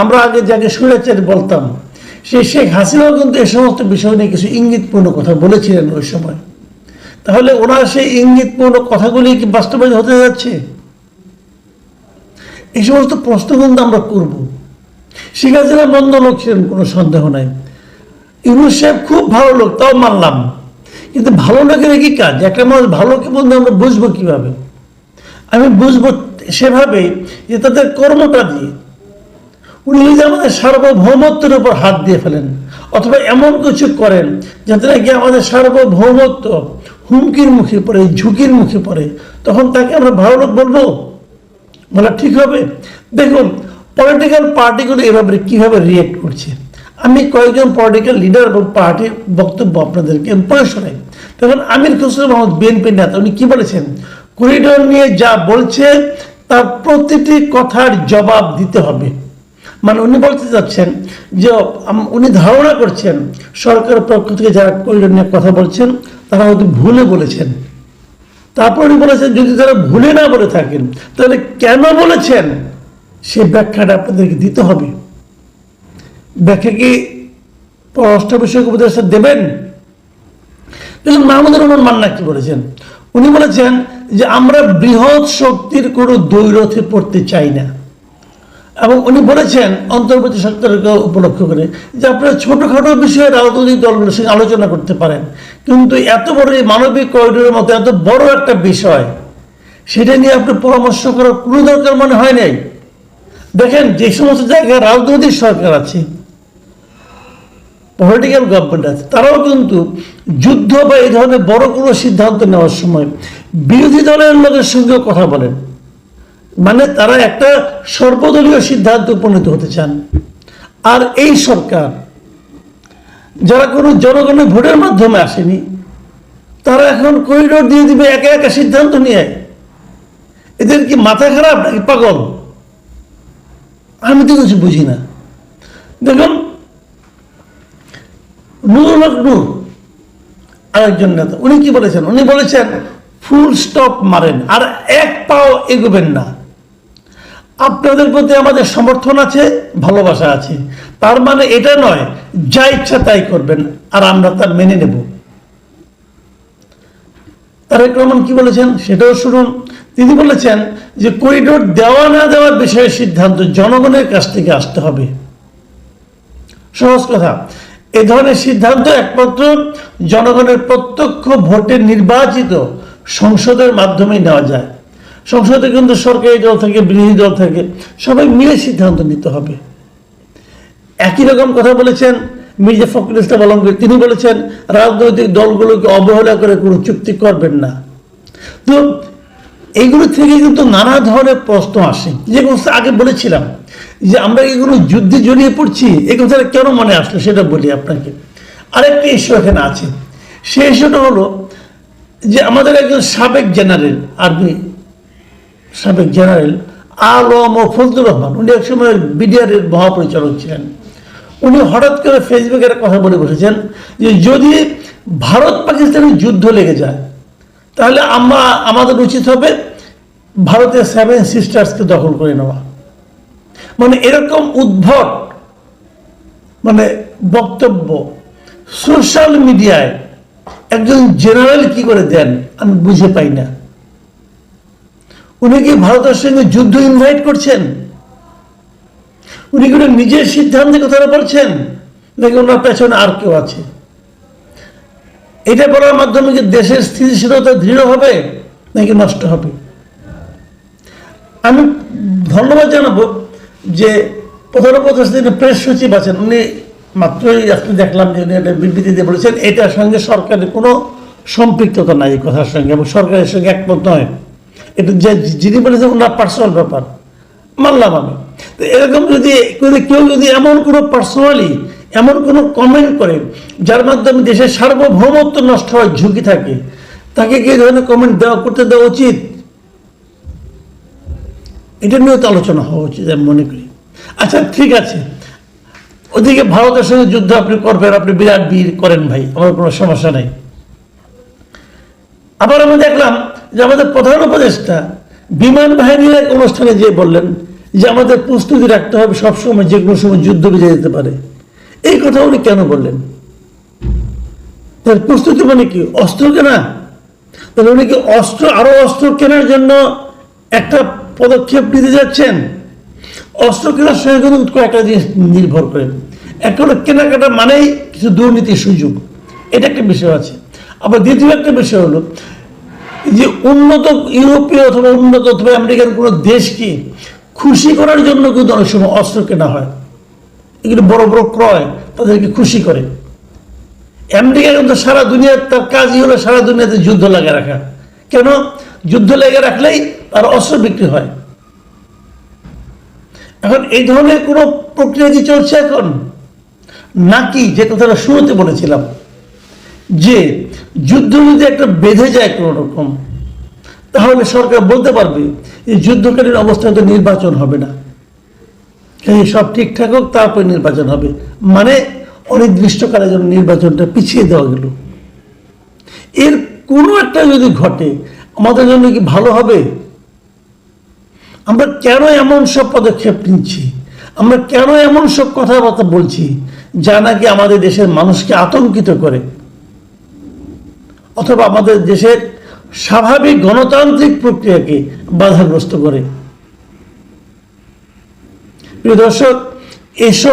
আমরা আগে যাকে সুরেচার বলতাম, সে শেখ হাসিনাও কিন্তু এই সমস্ত বিষয় নিয়ে কিছু ইঙ্গিতপূর্ণ কথা বলেছিলেন ওই সময়। তাহলে ওনার সেই ইঙ্গিতপূর্ণ কথাগুলি কি বাস্তবায়িত হতে যাচ্ছে? এই সমস্ত প্রশ্ন কিন্তু আমরা করব। শেখ হাসিনা মন্দ লোক ছিলেন, কোনো সন্দেহ নাই। ইউনুস সাহেব খুব ভালো লোক, তাও মানলাম। কিন্তু ভালো লোকের কি কাজ? একটা মানুষ ভালো কি বন্ধু আমরা বুঝব কীভাবে? আমি বুঝব সেভাবে যে তাদের কর্মটা দিয়ে উনি যদি আমাদের সার্বভৌমত্বের উপর হাত দিয়ে ফেলেন। অথবা এমন কিছু করেন যাতে নাকি আমাদের সার্বভৌমত্ব হুমকির মুখে পড়ে, ঝুঁকির মুখে পড়ে। তখন তাকে আমরা ভালো লোক বলব? বলা ঠিক হবে? দেখুন পলিটিক্যাল পার্টিগুলো এভাবে কীভাবে রিয়েক্ট করছে? আমি কয়েকজন পলিটিক্যাল লিডার এবং পার্টির বক্তব্য আপনাদেরকে পড়ে শোনাই তখন আমির খসরু মোহাম্মদ বিএনপি নেতা, উনি কি বলেছেন? করিডোর নিয়ে যা বলছে, তার প্রতিটি কথার জবাব দিতে হবে। মানে উনি বলতে চাচ্ছেন যে উনি ধারণা করছেন, সরকারের পক্ষ থেকে যারা করিডোর নিয়ে কথা বলছেন, তারা হয়তো ভুলে বলেছেন। তারপর উনি বলেছেন, যদি তারা ভুলে না বলে থাকেন, তাহলে কেন বলেছেন? সে ব্যাখ্যাটা আপনাদেরকে দিতে হবে। ব্যাখ্যা কি পররাষ্ট্র বিষয়ক উপদেষ্টা দেবেন? দেখুন, মাহমুদুর রহমান মান্না কি বলেছেন? উনি বলেছেন যে, আমরা বৃহৎ শক্তির কোনো দৈরথে পড়তে চাই না। এবং উনি বলেছেন অন্তর্বর্তী সরকারকে উপলক্ষ করে যে আপনারা ছোটোখাটো বিষয়ে রাজনৈতিক দলগুলোর সঙ্গে আলোচনা করতে পারেন। কিন্তু এত বড় এই মানবিক করিডোরের মতো এত বড় একটা বিষয়, সেটা নিয়ে আপনি পরামর্শ করার কোনো দরকার মনে হয় নাই। দেখেন, যে সমস্ত জায়গায় রাজনৈতিক সরকার আছে পলিটিক্যাল গভর্নমেন্ট আছে, তারাও কিন্তু যুদ্ধ বা এই ধরনের বড় কোনো সিদ্ধান্ত নেওয়ার সময় বিরোধী দলের লোকের সঙ্গেও কথা বলেন। মানে তারা একটা সর্বদলীয় সিদ্ধান্ত উপনীত হতে চান। আর এই সরকার, যারা কোনো জনগণের ভোটের মাধ্যমে আসেনি, তারা এখন করিডোর দিয়ে দিবে, একা একা সিদ্ধান্ত নিয়ে। এদের কি মাথা খারাপ নাকি পাগল? আমি তো কিছু বুঝি না। দেখুন নুরুল হক নূর আরেকজন নেতা, উনি কি বলেছেন? উনি বলেছেন, ফুল স্টপ মারেন, আর এক পাও এগোবেন না। আপনাদের প্রতি আমাদের সমর্থন আছে, ভালোবাসা আছে। তার মানে এটা নয়, যা ইচ্ছা তাই করবেন, আর আমরা তার মেনে নেব। তারেক রহমান কি বলেছেন? সেটাও শুনুন। তিনি বলেছেন যে করিডোর দেওয়া না দেওয়ার বিষয়ে সিদ্ধান্ত জনগণের কাছ থেকে আসতে হবে। সহজ কথা। এ ধরনের সিদ্ধান্ত একমাত্র জনগণের প্রত্যক্ষ ভোটে নির্বাচিত সংসদের মাধ্যমেই নেওয়া যায়। সংসদে কিন্তু সরকারি দল থেকে, বিরোধী দল থেকে, সবাই মিলে সিদ্ধান্ত নিতে হবে। একই রকম কথা বলেছেন মির্জা ফখরুল ইসলাম আলমগীর। তিনি বলেছেন, রাজনৈতিক দলগুলোকে অবহেলা করে কোনো চুক্তি করবেন না। তো এইগুলো থেকে কিন্তু নানা ধরনের প্রশ্ন আসে। যে কথা আগে বলেছিলাম যে আমরা এগুলো যুদ্ধে জড়িয়ে পড়ছি? এই কথাটা কেন মনে আসলো সেটা বলি আপনাকে। আরেকটা ইস্যু এখানে আছে। সেই ইস্যুটা হলো যে আমাদের একজন সাবেক জেনারেল আর্মি সাবেক জেনারেল আলম ও ফজলুর রহমান, উনি একসময় বিডিআরের মহাপরিচালক ছিলেন। উনি হঠাৎ করে ফেসবুকে কথা বলে বসেছেন যে, যদি ভারত পাকিস্তানের যুদ্ধ লেগে যায়, তাহলে আমরা আমাদের উচিত হবে ভারতের সেভেন সিস্টার্সকে দখল করে নেওয়া। মানে এরকম উদ্ভট মানে বক্তব্য সোশ্যাল মিডিয়ায় একজন জেনারেল কি করে দেন, আমি বুঝে পাই না। উনি কি ভারতের সঙ্গে যুদ্ধ ইনভাইট করছেন? উনি কি নিজের সিদ্ধান্তে কথাটা বলছেন? নাকি ওনার পেছনে আর কেউ আছে? এটা বলার মাধ্যমে কি দেশের স্থিতিশীলতা দৃঢ় হবে, নাকি নষ্ট হবে? আমি ধন্যবাদ জানাব যে প্রধান যিনি প্রেস সচিব আছেন, উনি মাত্রই আজকে দেখলাম যে উনি একটা বিবৃতি দিয়ে বলেছেন, এটার সঙ্গে সরকারের কোনো সম্পৃক্ততা নাই এই কথার সঙ্গে, এবং সরকারের সঙ্গে একমত নয়। এটা যে যিনি বলেছেন ওনার পার্সোনাল ব্যাপার, মানলাম আমি। তো এরকম যদি কেউ যদি এমন কোনো পার্সোনালি এমন কোনো কমেন্ট করে, যার মাধ্যমে দেশের সার্বভৌমত্ব নষ্ট হওয়ার ঝুঁকি থাকে, তাকে কি ধরনের কমেন্ট দেওয়া করতে দেওয়া উচিত? এটা নিয়েও তো আলোচনা হওয়া উচিত, আমি মনে করি। আচ্ছা ঠিক আছে। ওদিকে ভারতের সঙ্গে যুদ্ধ আপনি করবেন, আপনি বিরাট বীর করেন ভাই, আমার কোনো সমস্যা নেই। আবার আমি দেখলাম যে আমাদের প্রধান উপদেষ্টা বিমান বাহিনীর এক অনুষ্ঠানে যে বললেন যে আমাদের প্রস্তুতি রাখতে হবে, সবসময়, যে কোনো সময় যুদ্ধ বেজে যেতে পারে। এই কথা উনি কেন বললেন? তার প্রস্তুতি মানে কি? অস্ত্র কেনা? তাহলে উনি কি অস্ত্র, আরও অস্ত্র কেনার জন্য একটা পদক্ষেপ নিতে যাচ্ছেন? অস্ত্র কেনার সঙ্গে কিন্তু কয়েকটা জিনিস নির্ভর করেন। একটা হলো কেনাকাটা মানেই কিছু দুর্নীতির সুযোগ। এটা একটা বিষয় আছে। আবার দ্বিতীয় একটা বিষয় হলো যে উন্নত ইউরোপীয় অথবা উন্নত অথবা আমেরিকান কোনো দেশকে খুশি করার জন্য কিন্তু অনেক সময় অস্ত্র কেনা হয়। এগুলো বড় বড় ক্রয়, তাদেরকে খুশি করে। আমেরিকা কিন্তু সারা দুনিয়ার তার কাজই হলো সারা দুনিয়াতে যুদ্ধ লাগে রাখা। কেন? যুদ্ধ লেগে রাখলেই তার অস্ত্র বিক্রি হয়। এখন এই ধরনের কোনো প্রক্রিয়া কি চলছে এখন? নাকি যে কথাটা শুরুতে বলেছিলাম যে যুদ্ধ যদি একটা বেঁধে যায় কোনো রকম তাহলে সরকার বলতে পারবে যে যুদ্ধকালীন অবস্থায় তো নির্বাচন হবে না। এই সব ঠিকঠাক হোক, তারপরে নির্বাচন হবে। মানে অনির্দিষ্টকালের জন্য নির্বাচনটা পিছিয়ে দেওয়া গেল। এর কোনো একটা যদি ঘটে, আমাদের জন্য কি ভালো হবে? আমরা কেন এমন সব পদক্ষেপ নিচ্ছি? আমরা কেন এমন সব কথাবার্তা বলছি, যা নাকি আমাদের দেশের মানুষকে আতঙ্কিত করে? অথবা আমাদের দেশের স্বাভাবিক গণতান্ত্রিক প্রক্রিয়াকে বাধাগ্রস্ত করে। প্রিয় দর্শক এসব